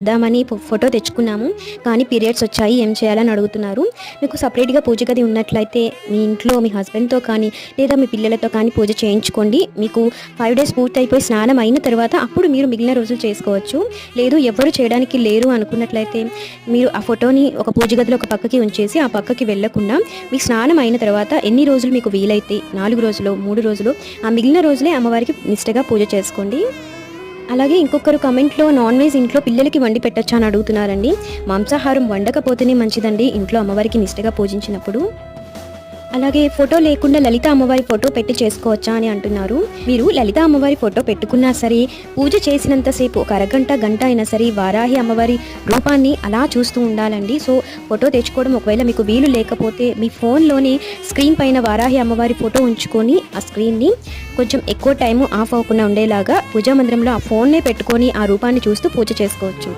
దామని photo తెచ్చుకున్నాము. కానీ periods వచ్చాయి. ఏం చేయాలని అడుగుతున్నారు. మీకు సపరేట్గా పూజ గది ఉన్నట్లయితే మీ ఇంట్లో మీ హస్బెండ్తో కానీ లేదా మీ పిల్లలతో కానీ పూజ చేయించుకోండి. మీకు ఫైవ్ డేస్ పూర్తి అయిపోయి స్నానం అయిన తర్వాత అప్పుడు మీరు మిగిలిన రోజులు చేసుకోవచ్చు. లేదు ఎవరు చేయడానికి లేరు అనుకున్నట్లయితే మీరు ఆ ఫోటోని ఒక పూజ గదిలో ఒక పక్కకి ఉంచేసి ఆ పక్కకి వెళ్ళకుండా మీకు స్నానం అయిన తర్వాత ఎన్ని రోజులు మీకు వీలైతే నాలుగు రోజులు మూడు రోజులు ఆ మిగిలిన రోజులే అమ్మవారికి నిష్టగా పూజ చేసుకోండి. అలాగే ఇంకొకరు కమెంట్లో నాన్ వెజ్ ఇంట్లో పిల్లలకి వండి పెట్టచ్చా అని అడుగుతున్నారండి. మాంసాహారం వండకపోతేనే మంచిదండి. ఇంట్లో అమ్మవారికి నిష్టగా పూజించినప్పుడు. అలాగే ఫోటో లేకుండా లలిత అమ్మవారి ఫోటో పెట్టి చేసుకోవచ్చా అని అంటున్నారు. మీరు లలిత అమ్మవారి ఫోటో పెట్టుకున్నా సరే పూజ చేసినంతసేపు ఒక అరగంట గంట అయినా సరే వారాహి అమ్మవారి రూపాన్ని అలా చూస్తూ ఉండాలండి. సో ఫోటో తెచ్చుకోవడం ఒకవేళ మీకు వీలు లేకపోతే మీ ఫోన్లోనే స్క్రీన్ పైన వారాహి అమ్మవారి ఫోటో ఉంచుకొని ఆ స్క్రీన్ని కొంచెం ఎక్కువ టైం ఆఫ్ అవ్వకుండా ఉండేలాగా పూజా మందిరంలో ఆ ఫోన్నే పెట్టుకొని ఆ రూపాన్ని చూస్తూ పూజ చేసుకోవచ్చు.